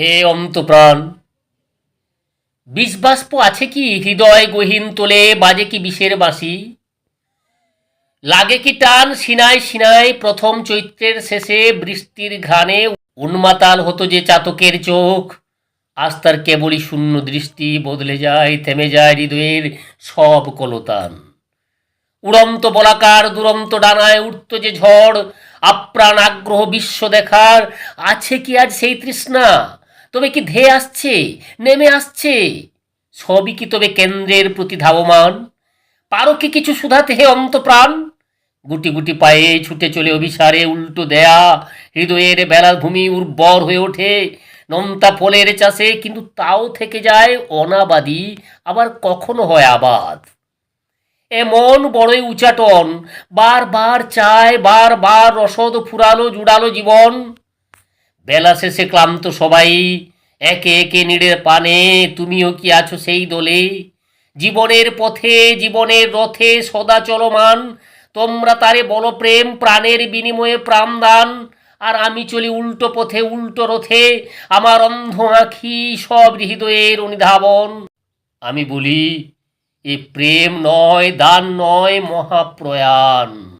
হে অন্তপ্রাণ। বিষবাষ্প আছে কি? হৃদয় গহীন তোলে বাজে কি বিষের বাঁশি? লাগে কি টান? সিনায় সিনায় প্রথম চৈত্রের শেষে বৃষ্টির ঘ্রাণে উন্মাতাল হতো যে চাতকের চোখ। আজ তার কেবলই শূন্য দৃষ্টি, বদলে যায়, থেমে যায় হৃদয়ের সব কলতান। উড়ন্ত বলাকার, দুরন্ত ডানায় উঠত যে ঝড়, আপ্রাণ আগ্রহ বিশ্ব দেখার, আছে কি আজ সেই তৃষ্ণা? তবে কি ধেয়ে আসছে? নেমে আসছে। সবই কি তবে কেন্দ্রের প্রতি ধাবমান? পারো কি কিছু শুধাতে হে অন্তপ্রাণ? গুটি গুটি পায়ে ছুটে চলে অভিসারে উল্টো দেয়া। হৃদয়ের বেলার ভূমি উর্বর হয়ে ওঠে। নমতা ফলের চাষে কিন্তু তাও থেকে যায় অনাবাদি। আবার কখনো হয় আবাদ। এমন বড়ই উচাটন। বারবার চায়, বারবার রসদ ফুরালো, জুড়ালো জীবন। বেলা শেষে ক্লান্ত সবাই একে একে নিড়ের পানে, তুমিও কি আছো সেই দলে? জীবনের পথে, জীবনের রথে সদা চলমান। তোমরা তারে বলো প্রেম, প্রাণের বিনিময়ে প্রাণদান। আর আমি চলি উল্টো পথে, উল্টো রথে। আমার অন্ধ আঁখি সব হৃদয়ের অনুধাবন। আমি বলি, এ প্রেম নয়, দান নয়, মহাপ্রয়াণ।